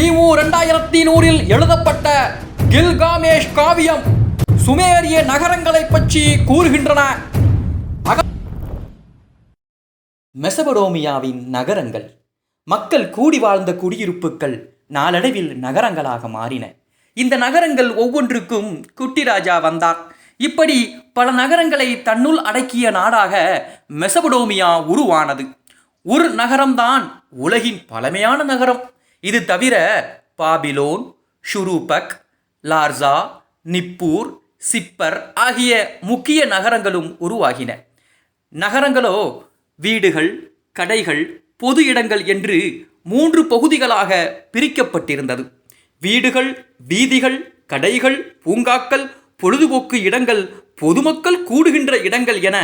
கிமு ரெண்டாயிரத்தி நூறில் எழுதப்பட்ட கில்காமேஷ் காவியம் சுமேரிய நகரங்களை பற்றி கூறுகின்றன. மெசபடோமியாவின் நகரங்கள் மக்கள் கூடி வாழ்ந்த குடியிருப்புகள் நாளடைவில் நகரங்களாக மாறின. இந்த நகரங்கள் ஒவ்வொன்றுக்கும் குட்டிராஜா வந்தார். இப்படி பல நகரங்களை தன்னுள் அடக்கிய நாடாக மெசபடோமியா உருவானது. ஒரு நகரம்தான் உலகின் பழமையான நகரம். இது தவிர பாபிலோன் ஷுரூபக் லார்சா நிப்பூர் சிப்பர் ஆகிய முக்கிய நகரங்களும் உருவாகின. நகரங்களோ வீடுகள் கடைகள் பொது இடங்கள் என்று மூன்று பகுதிகளாக பிரிக்கப்பட்டிருந்தது. வீடுகள் வீதிகள் கடைகள் பூங்காக்கள் பொழுதுபோக்கு இடங்கள் பொதுமக்கள் கூடுகின்ற இடங்கள் என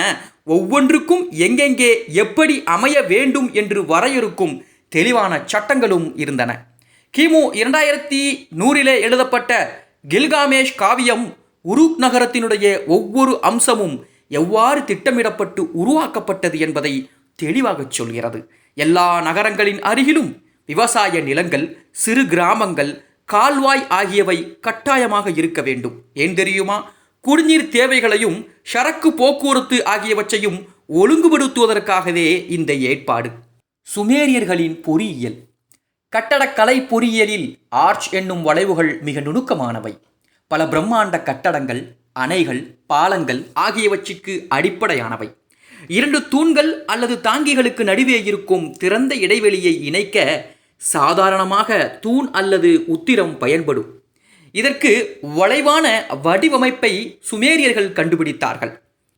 ஒவ்வொன்றுக்கும் எங்கெங்கே எப்படி அமைய வேண்டும் என்று வரையறுக்கும் தெளிவான சட்டங்களும் இருந்தன. கிமு இரண்டாயிரத்தி நூறிலே எழுதப்பட்ட கில்காமேஷ் காவியம் உருக் நகரத்தினுடைய ஒவ்வொரு அம்சமும் எவ்வாறு திட்டமிடப்பட்டு உருவாக்கப்பட்டது என்பதை தெளிவாகச் சொல்கிறது. எல்லா நகரங்களின் அருகிலும் விவசாய நிலங்கள் சிறு கிராமங்கள் கால்வாய் ஆகியவை கட்டாயமாக இருக்க வேண்டும். ஏன் தெரியுமா? குடிநீர் தேவைகளையும் சரக்கு போக்குவரத்து ஆகியவற்றையும் ஒழுங்குபடுத்துவதற்காகவே இந்த ஏற்பாடு. சுமேரியர்களின் பொறியியல். கட்டடக்கலை பொறியியலில் ஆர்ச் என்னும் வளைவுகள் மிக நுணுக்கமானவை. பல பிரம்மாண்ட கட்டடங்கள் அணைகள் பாலங்கள் ஆகியவற்றிற்கு அடிப்படையானவை. இரண்டு தூண்கள் அல்லது தாங்கிகளுக்கு நடுவே இருக்கும் திறந்த இடைவெளியை இணைக்க சாதாரணமாக தூண் அல்லது உத்திரம் பயன்படும். இதற்கு வளைவான வடிவமைப்பை சுமேரியர்கள் கண்டுபிடித்தார்கள்.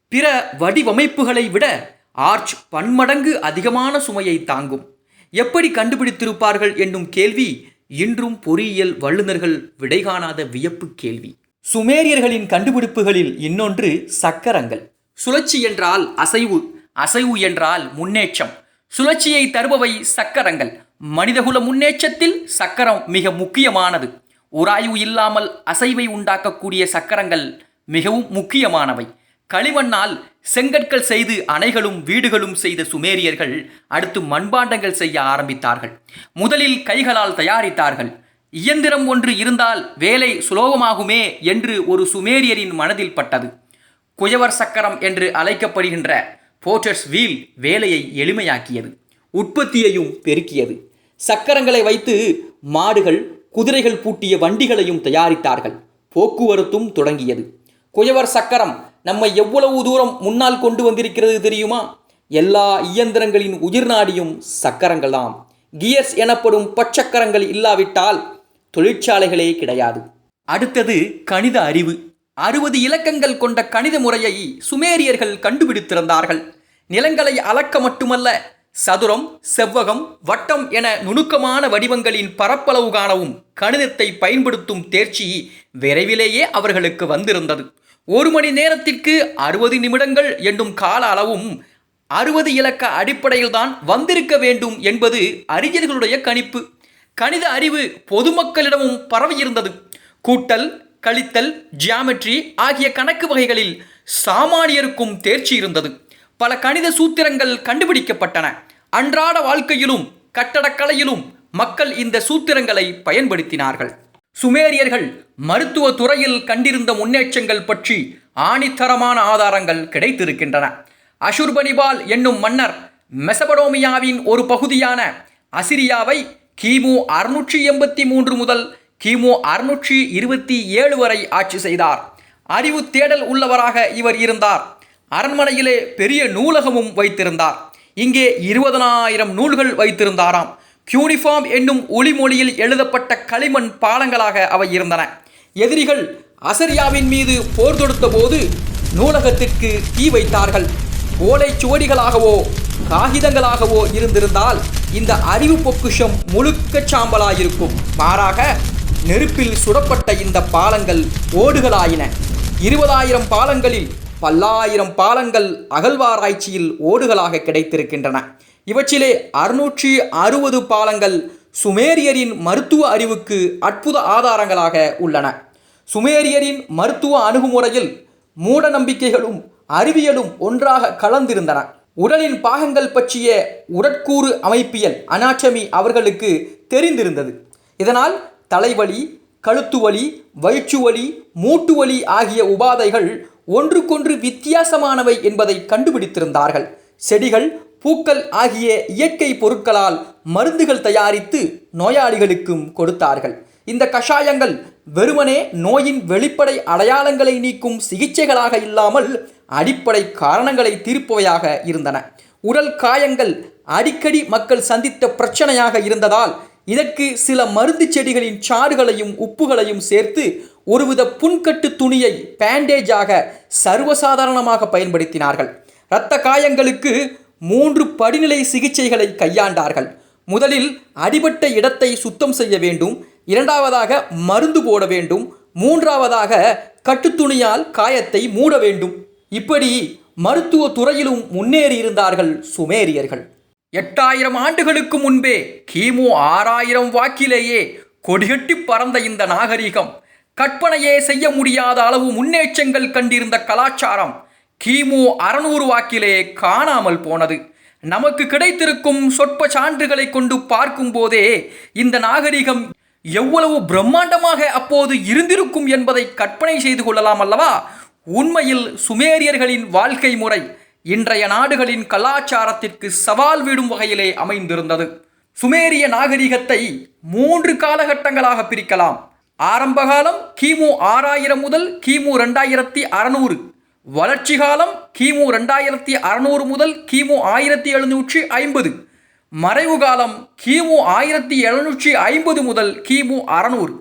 பிற வடிவமைப்புகளை விட ஆர்ச் பன்மடங்கு அதிகமான சுமையை தாங்கும். எப்படி கண்டுபிடித்திருப்பார்கள் என்னும் கேள்வி இன்றும் பொறியியல் வல்லுநர்கள் விடை காணாத வியப்பு கேள்வி. சுமேரியர்களின் கண்டுபிடிப்புகளில் இன்னொன்று சக்கரங்கள். சுழற்சி என்றால் அசைவு அசைவு என்றால் முன்னேற்றம். சுழற்சியை தருபவை சக்கரங்கள். மனிதகுல முன்னேற்றத்தில் சக்கரம் மிக முக்கியமானது. உராய்வு இல்லாமல் அசைவை உண்டாக்கக்கூடிய சக்கரங்கள் மிகவும் முக்கியமானவை. களிமண்ணால் செங்கற்கள் செய்து அணைகளும் வீடுகளும் செய்த சுமேரியர்கள் அடுத்து மண்பாண்டங்கள் செய்ய ஆரம்பித்தார்கள். முதலில் கைகளால் தயாரித்தார்கள். இயந்திரம் ஒன்று இருந்தால் வேலை சுலோகமாகுமே என்று ஒரு சுமேரியரின் மனதில் பட்டது. குயவர் சக்கரம் என்று அழைக்கப்படுகின்ற போட்டர்ஸ் வீல் வேலையை எளிமையாக்கியது. உற்பத்தியையும் பெருக்கியது. சக்கரங்களை வைத்து மாடுகள் குதிரைகள் பூட்டிய வண்டிகளையும் தயாரித்தார்கள். போக்குவரத்தும் தொடங்கியது. குயவர் சக்கரம் நம்மை எவ்வளவு தூரம் முன்னால் கொண்டு வந்திருக்கிறது தெரியுமா? எல்லா இயந்திரங்களின் உயிர் நாடியும் சக்கரங்கள்தாம் கியர்ஸ் எனப்படும் பச்சக்கரங்கள் இல்லாவிட்டால் தொழிற்சாலைகளே கிடையாது. அடுத்தது கணித அறிவு. அறுபது இலக்கங்கள் கொண்ட கணித முறையை சுமேரியர்கள் கண்டுபிடித்திருந்தார்கள். நிலங்களை அளக்க மட்டுமல்ல சதுரம் செவ்வகம் வட்டம் என நுணுக்கமான வடிவங்களின் பரப்பளவு காணவும் கணிதத்தை பயன்படுத்தும் தேர்ச்சி விரைவிலேயே அவர்களுக்கு வந்திருந்தது. ஒரு மணி நேரத்திற்கு அறுபது நிமிடங்கள் என்னும் கால அளவும் அறுபது இலக்க அடிப்படையில்தான் வந்திருக்க வேண்டும் என்பது அறிஞர்களுடைய கணிப்பு. கணித அறிவு பொதுமக்களிடமும் பரவியிருந்தது. கூட்டல் கழித்தல் ஜியாமெட்ரி ஆகிய கணக்கு வகைகளில் சாமானியருக்கும் தேர்ச்சி இருந்தது. பல கணித சூத்திரங்கள் கண்டுபிடிக்கப்பட்டன. அன்றாட வாழ்க்கையிலும் கட்டடக்கலையிலும் மக்கள் இந்த சூத்திரங்களை பயன்படுத்தினார்கள். சுமேரியர்கள் மருத்துவ துறையில் கண்டிருந்த முன்னேற்றங்கள் பற்றி ஆணித்தரமான ஆதாரங்கள் கிடைத்திருக்கின்றன. அஷுர்பனிபால் என்னும் மன்னர் மெசபடோமியாவின் ஒரு பகுதியான அசிரியாவை கிமு அறுநூற்றி எண்பத்தி மூன்று முதல் கிமு அறுநூற்றி இருபத்தி ஏழு வரை ஆட்சி செய்தார். அறிவு தேடல் உள்ளவராக இவர் இருந்தார். அரண்மனையிலே பெரிய நூலகமும் வைத்திருந்தார். இங்கே இருபதனாயிரம் நூல்கள் வைத்திருந்தாராம். பியூனிஃபார்ம் என்னும் ஒளிமொழியில் எழுதப்பட்ட களிமண் பாலங்களாக அவை இருந்தன. எதிரிகள் அசரியாவின் மீது போர் தொடுத்த போது நூலகத்திற்கு தீ வைத்தார்கள். ஓலைச்சுவடிகளாகவோ காகிதங்களாகவோ இருந்திருந்தால் இந்த அறிவு பொக்குஷம் முழுக்க சாம்பலாயிருக்கும். மாறாக நெருப்பில் சுடப்பட்ட இந்த பாலங்கள் ஓடுகளாயின. இருபதாயிரம் பாலங்களில் பல்லாயிரம் பாலங்கள் அகழ்வாராய்ச்சியில் ஓடுகளாக கிடைத்திருக்கின்றன. இவற்றிலே அறுநூற்றி அறுபது பாலங்கள் சுமேரியரின் மருத்துவ அறிவுக்கு அற்புத ஆதாரங்களாக உள்ளன. சுமேரியரின் மருத்துவ அணுகுமுறையில் மூட நம்பிக்கைகளும் அறிவியலும் ஒன்றாக கலந்திருந்தன. உடலின் பாகங்கள் பற்றிய உடற்கூறு அமைப்பியல் அனாட்டமி அவர்களுக்கு தெரிந்திருந்தது. இதனால் தலைவலி கழுத்து வலி வயிற்று வலி மூட்டு வலி ஆகிய உபாதைகள் ஒன்றுக்கொன்று வித்தியாசமானவை என்பதை கண்டுபிடித்திருந்தார்கள். செடிகள் பூக்கள் ஆகிய இயற்கை பொருட்களால் மருந்துகள் தயாரித்து நோயாளிகளுக்கும் கொடுத்தார்கள். இந்த கஷாயங்கள் வெறுமனே நோயின் வெளிப்படை அடையாளங்களை நீக்கும் சிகிச்சைகளாக இல்லாமல் அடிப்படை காரணங்களை தீர்ப்பவையாக இருந்தன. உடல் காயங்கள் அடிக்கடி மக்கள் சந்தித்த பிரச்சனையாக இருந்ததால் இதற்கு சில மருந்து செடிகளின் சாறுகளையும் உப்புகளையும் சேர்த்து ஒருவித புண்கட்டு துணியை பேண்டேஜாக சர்வசாதாரணமாக பயன்படுத்தினார்கள். இரத்த காயங்களுக்கு மூன்று படிநிலை சிகிச்சைகளை கையாண்டார்கள். முதலில் அடிபட்ட இடத்தை சுத்தம் செய்ய வேண்டும். இரண்டாவதாக மருந்து போட வேண்டும். மூன்றாவதாக கட்டுத்துணியால் காயத்தை மூட வேண்டும். இப்படி மருத்துவ துறையிலும் முன்னேறியிருந்தார்கள் சுமேரியர்கள். எட்டாயிரம் ஆண்டுகளுக்கு முன்பே கிமு ஆறாயிரம் வாக்கிலேயே கொடிகட்டி பறந்த இந்த நாகரிகம் கற்பனையே செய்ய முடியாத அளவு முன்னேற்றங்கள் கண்டிருந்த கலாச்சாரம் கிமு அறநூறு வாக்கிலே காணாமல் போனது. நமக்கு கிடைத்திருக்கும் சொற்ப சான்றுகளை கொண்டு பார்க்கும்போதே இந்த நாகரிகம் எவ்வளவு பிரம்மாண்டமாக அப்போது இருந்திருக்கும் என்பதை கற்பனை செய்து கொள்ளலாம் அல்லவா? உண்மையில் சுமேரியர்களின் வாழ்க்கை முறை இன்றைய நாடுகளின் கலாச்சாரத்திற்கு சவால் விடும் வகையிலே அமைந்திருந்தது. சுமேரிய நாகரிகத்தை மூன்று காலகட்டங்களாக பிரிக்கலாம். ஆரம்ப காலம் கிமு ஆறாயிரம் முதல் கிமு ரெண்டாயிரத்தி அறநூறு. வளர்ச்சி காலம் கிமு ரெண்டாயிரத்தி அறநூறு முதல் கிமு ஆயிரத்தி எழுநூற்றி ஐம்பது. மறைவு காலம் கிமு ஆயிரத்தி எழுநூற்றி ஐம்பது முதல் கிமு அறநூறு.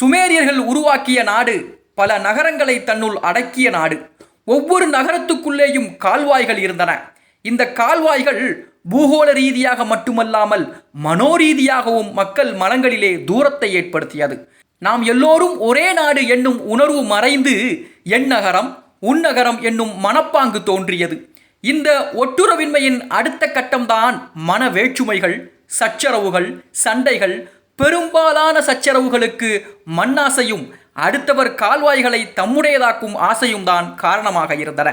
சுமேரியர்கள் உருவாக்கிய நாடு பல நகரங்களை தன்னுள் அடக்கிய நாடு. ஒவ்வொரு நகரத்துக்குள்ளேயும் கால்வாய்கள் இருந்தன. இந்த கால்வாய்கள் பூகோள ரீதியாக மட்டுமல்லாமல் மனோரீதியாகவும் மக்கள் மனங்களிலே தூரத்தை ஏற்படுத்தியது. நாம் எல்லோரும் ஒரே நாடு என்னும் உணர்வு மறைந்து என் நகரம் உன்னகரம் என்னும் மனப்பாங்கு தோன்றியது. இந்த ஒட்டுறவின்மையின் அடுத்த கட்டம்தான் மன வேற்றுமைகள் சச்சரவுகள் சண்டைகள் பெரும்பாலான சச்சரவுகளுக்கு மண்ணாசையும் அடுத்தவர் கால்வாய்களை தம்முடையதாக்கும் ஆசையும் தான் காரணமாக இருந்தன.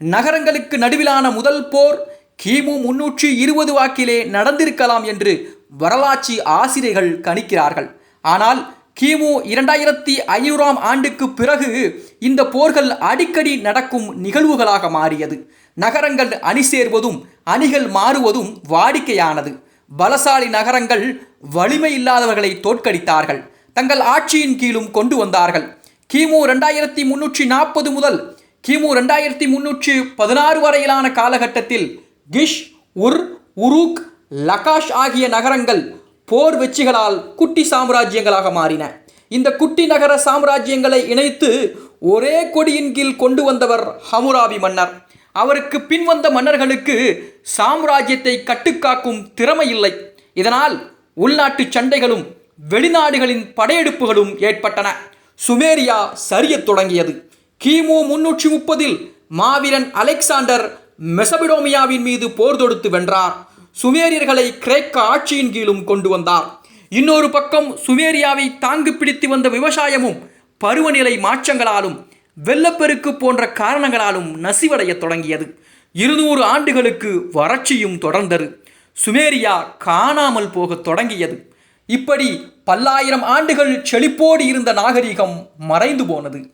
நகரங்களுக்கு நடுவிலான முதல் போர் கிமு முன்னூற்றி இருபது வாக்கிலே நடந்திருக்கலாம் என்று வரலாற்று ஆசிரியர்கள் கணிக்கிறார்கள். ஆனால் கிமு இரண்டாயிரத்தி ஐநூறாம் ஆண்டுக்கு பிறகு இந்த போர்கள் அடிக்கடி நடக்கும் நிகழ்வுகளாக மாறியது. நகரங்கள் அணி சேர்வதும் அணிகள் மாறுவதும் வாடிக்கையானது. பலசாலி நகரங்கள் வலிமை இல்லாதவர்களை தோற்கடித்தார்கள். தங்கள் ஆட்சியின் கீழும் கொண்டு வந்தார்கள். கிமு ரெண்டாயிரத்தி முன்னூற்றி நாற்பது முதல் கிமு ரெண்டாயிரத்தி முன்னூற்றி பதினாறு வரையிலான காலகட்டத்தில் கிஷ் உர் உருக் லகாஷ் ஆகிய நகரங்கள் போர் வெற்றிகளால் குட்டி சாம்ராஜ்யங்களாக மாறின. இந்த குட்டி நகர சாம்ராஜ்யங்களை இணைத்து ஒரே கொடியின் கீழ் கொண்டு வந்தவர் ஹமுராபி மன்னர். அவருக்கு பின்வந்த மன்னர்களுக்கு சாம்ராஜ்யத்தை கட்டுக்காக்கும் திறமை இல்லை. இதனால் உள்நாட்டு சண்டைகளும் வெளிநாடுகளின் படையெடுப்புகளும் ஏற்பட்டன. சுமேரியா சரியத் தொடங்கியது. கிமு முன்னூற்றி முப்பதில் மாவீரன் அலெக்சாண்டர் மெசபிடோமியாவின் மீது போர் தொடுத்து வென்றார். சுமேரியர்களை கிரேக்க ஆட்சியின் கீழும் கொண்டு வந்தார். இன்னொரு பக்கம் சுமேரியாவை தாங்கு பிடித்து வந்த விவசாயமும் பருவநிலை மாற்றங்களாலும் வெள்ளப்பெருக்கு போன்ற காரணங்களாலும் நசிவடையத் தொடங்கியது. இருநூறு ஆண்டுகளுக்கு வறட்சியும் தொடர்ந்தது. சுமேரியா காணாமல் போகத் தொடங்கியது. இப்படி பல்லாயிரம் ஆண்டுகள் செழிப்போடு இருந்த நாகரிகம் மறைந்து போனது.